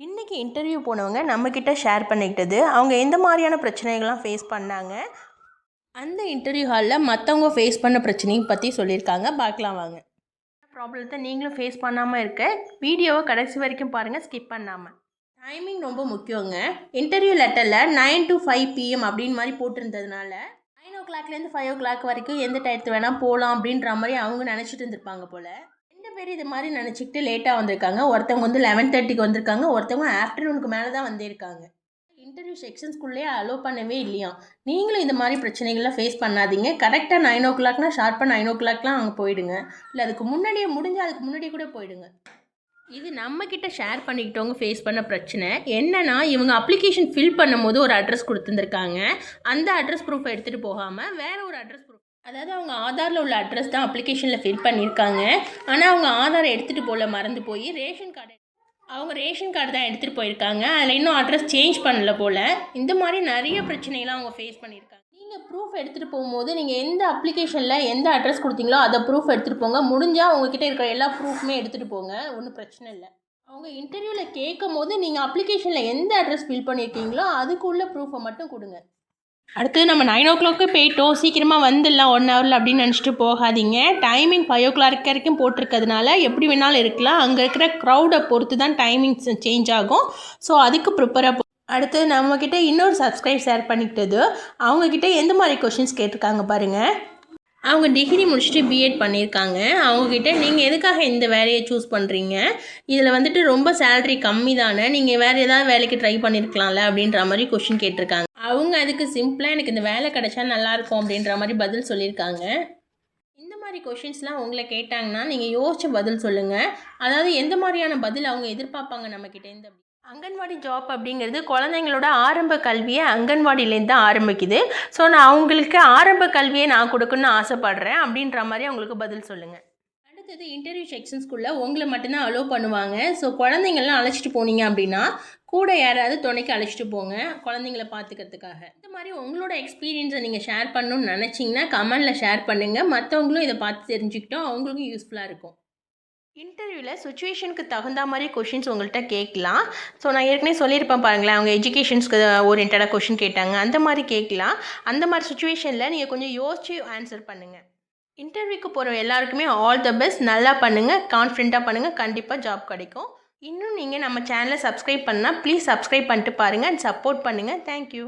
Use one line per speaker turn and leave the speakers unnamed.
இன்றைக்கி இன்டர்வியூ போனவங்க நம்மக்கிட்ட ஷேர் பண்ணிக்கிட்டது. அவங்க எந்த மாதிரியான பிரச்சனைகள்லாம் ஃபேஸ் பண்ணாங்க? அந்த இன்டர்வியூ ஹாலில் மற்றவங்க ஃபேஸ் பண்ண பிரச்சனையும் பற்றி சொல்லியிருக்காங்க. பார்க்கலாம் வாங்க. ப்ராப்ளத்தை நீங்களும் ஃபேஸ் பண்ணாமல் இருக்க. வீடியோவை கடைசி வரைக்கும் பாருங்கள் ஸ்கிப் பண்ணாமல் டைமிங் ரொம்ப முக்கியங்க. இன்டர்வியூ லெட்டரில் நைன் டு ஃபைவ் பிஎம் அப்படின்னு மாதிரி போட்டிருந்ததுனால நைன் ஓ கிளாக்லேருந்து ஃபைவ் ஓ கிளாக் வரைக்கும் எந்த டயத்து வேணால் போகலாம் அப்படின்ற மாதிரி அவங்க நினச்சிட்டு இருந்திருப்பாங்க போல். பேர் இது மாதிரி நினச்சிக்கிட்டு லேட்டாக வந்திருக்காங்க. ஒருத்தவங்க வந்து லெவன் தேர்ட்டிக்கு வந்திருக்காங்க. ஒருத்தவங்க ஆஃப்டர்நூனுக்கு மேலே தான் வந்திருக்காங்க. இன்டர்வியூ செக்ஷன்ஸ்குள்ளேயே அலோவ் பண்ணவே இல்லையா நீங்களும் இந்த மாதிரி பிரச்சனைகள்லாம் ஃபேஸ் பண்ணாதீங்க. கரெக்டாக நைன் ஓ கிளாக்னா ஷார்ப்பாக நைன் ஓ கிளாக்லாம் அங்கே போயிடுங்க. இல்லை அதுக்கு முன்னாடியே முடிஞ்சால் அதுக்கு முன்னாடியே கூட போயிடுங்க. இது நம்மக்கிட்ட ஷேர் பண்ணிக்கிட்டவங்க ஃபேஸ் பண்ண பிரச்சனை. என்னென்னா இவங்க அப்ளிகேஷன் ஃபில் பண்ணும்போது ஒரு அட்ரஸ் கொடுத்துருந்துருக்காங்க. அந்த அட்ரஸ் ப்ரூஃப் எடுத்துகிட்டு போகாமல் வேற ஒரு அட்ரஸ் ப்ரூஃப் அதாவது அவங்க ஆதாரில் உள்ள அட்ரஸ் தான் அப்ளிகேஷனில் ஃபில் பண்ணியிருக்காங்க. ஆனால் அவங்க ஆதாரை எடுத்துகிட்டு போகல மறந்து போய் ரேஷன் கார்டு அவங்க ரேஷன் கார்டு தான் எடுத்துகிட்டு போயிருக்காங்க. அதில் இன்னும் அட்ரஸ் சேஞ்ச் பண்ணல போல். இந்த மாதிரி நிறைய பிரச்சனைலாம் அவங்க ஃபேஸ் பண்ணியிருக்காங்க. நீங்கள் ப்ரூஃப் எடுத்துகிட்டு போகும்போது நீங்கள் எந்த அப்ளிகேஷனில் எந்த அட்ரஸ் கொடுத்தீங்களோ அதை ப்ரூஃப் எடுத்துகிட்டு போங்க. முடிஞ்சால் உங்ககிட்ட இருக்கிற எல்லா ப்ரூஃப்மே எடுத்துகிட்டு போங்க. ஒன்றும் பிரச்சனை இல்லை. அவங்க இன்டர்வியூவில் கேட்கும் போது நீங்கள் அப்ளிகேஷனில் எந்த அட்ரஸ் ஃபில் பண்ணியிருக்கீங்களோ அதுக்குள்ள ப்ரூஃபை மட்டும் கொடுங்க. அடுத்து நம்ம நைன் ஓ கிளாக்கு போயிட்டோம் சீக்கிரமாக வந்துடலாம் ஒன் ஹவரில் அப்படின்னு நினச்சிட்டு போகாதீங்க. டைமிங் ஃபைவ் ஓ கிளாக் வரைக்கும் போட்டிருக்கிறதுனால எப்படி வேணாலும் இருக்கலாம். அங்கே இருக்கிற க்ரௌடை பொறுத்து தான் டைமிங் சேஞ்ச் ஆகும். ஸோ அதுக்கு ப்ரிப்பராக அடுத்து நம்மக்கிட்ட இன்னொரு சப்ஸ்கிரைப் ஷேர் பண்ணிக்கிட்டது அவங்கக்கிட்ட எந்த மாதிரி கொஷின்ஸ் கேட்டிருக்காங்க பாருங்கள் அவங்க டிகிரி முடிச்சுட்டு பிஎட் பண்ணியிருக்காங்க. அவங்கக்கிட்ட நீங்கள் எதுக்காக இந்த வேலையை சூஸ் பண்ணுறீங்க இதில் வந்துட்டு ரொம்ப சேலரி கம்மி தானே. நீங்கள் வேறு ஏதாவது வேலைக்கு ட்ரை பண்ணியிருக்கலாம்ல அப்படின்ற மாதிரி கொஷின் கேட்டிருக்காங்க. அவங்க அதுக்கு சிம்பிளாக எனக்கு இந்த வேலை கிடைச்சா நல்லாயிருக்கும் அப்படின்ற மாதிரி பதில் சொல்லியிருக்காங்க. இந்த மாதிரி கொஷின்ஸ்லாம் உங்களை கேட்டாங்கன்னா நீங்கள் யோசிச்சு பதில் சொல்லுங்கள் அதாவது எந்த மாதிரியான பதில் அவங்க எதிர்பார்ப்பாங்க நம்மக்கிட்டேருந்து அப்படி அங்கன்வாடி ஜாப் அப்படிங்கிறது குழந்தைங்களோட ஆரம்ப கல்வியை அங்கன்வாடியிலேருந்து தான் ஆரம்பிக்குது. ஸோ நான் அவங்களுக்கு ஆரம்ப கல்வியை நான் கொடுக்கணும்னு ஆசைப்பட்றேன் அப்படின்ற மாதிரி அவங்களுக்கு பதில் சொல்லுங்கள் அடுத்தது இன்டர்வியூ செக்ஷன்ஸ்குள்ளே உங்களை மட்டும்தான் அலோவ் பண்ணுவாங்க. ஸோ குழந்தைங்கள்லாம் அழைச்சிட்டு போனீங்க அப்படின்னா கூட யாராவது துணைக்கு அழைச்சிட்டு போங்க குழந்தைங்கள பார்த்துக்கிறதுக்காக. இந்த மாதிரி உங்களோட எக்ஸ்பீரியன்ஸை நீங்கள் ஷேர் பண்ணணும்னு நினச்சிங்கன்னா கமெண்டில் ஷேர் பண்ணுங்கள் மற்றவங்களும் இதை பார்த்து தெரிஞ்சுக்கிட்டோம் அவங்களுக்கும் யூஸ்ஃபுல்லாக இருக்கும். இன்டர்வியூவில் சுச்சுவேஷனுக்கு தகுந்த மாதிரி கொஷின்ஸ் உங்கள்கிட்ட கேட்கலாம். ஸோ நான் ஏற்கனவே சொல்லியிருப்பேன் பாருங்களேன் அவங்க எஜுகேஷன்ஸ்க்கு ஓரியன்டாக கொஷின் கேட்டாங்க. அந்த மாதிரி கேட்கலாம். அந்த மாதிரி சுச்சுவேஷனில் நீங்கள் கொஞ்சம் யோசிச்சு ஆன்சர் பண்ணுங்கள் இன்டர்வியூக்கு போகிற எல்லாருக்குமே ஆல் த பெஸ்ட் நல்லா பண்ணுங்கள் கான்ஃபிடெண்ட்டாக பண்ணுங்கள் கண்டிப்பாக ஜாப் கிடைக்கும். இன்னும் நீங்கள் நம்ம சேனலை சப்ஸ்கிரைப் பண்ணால் ப்ளீஸ் சப்ஸ்கிரைப் பண்ணிட்டு பாருங்கள் அண்ட் சப்போர்ட் பண்ணுங்கள் தேங்க்யூ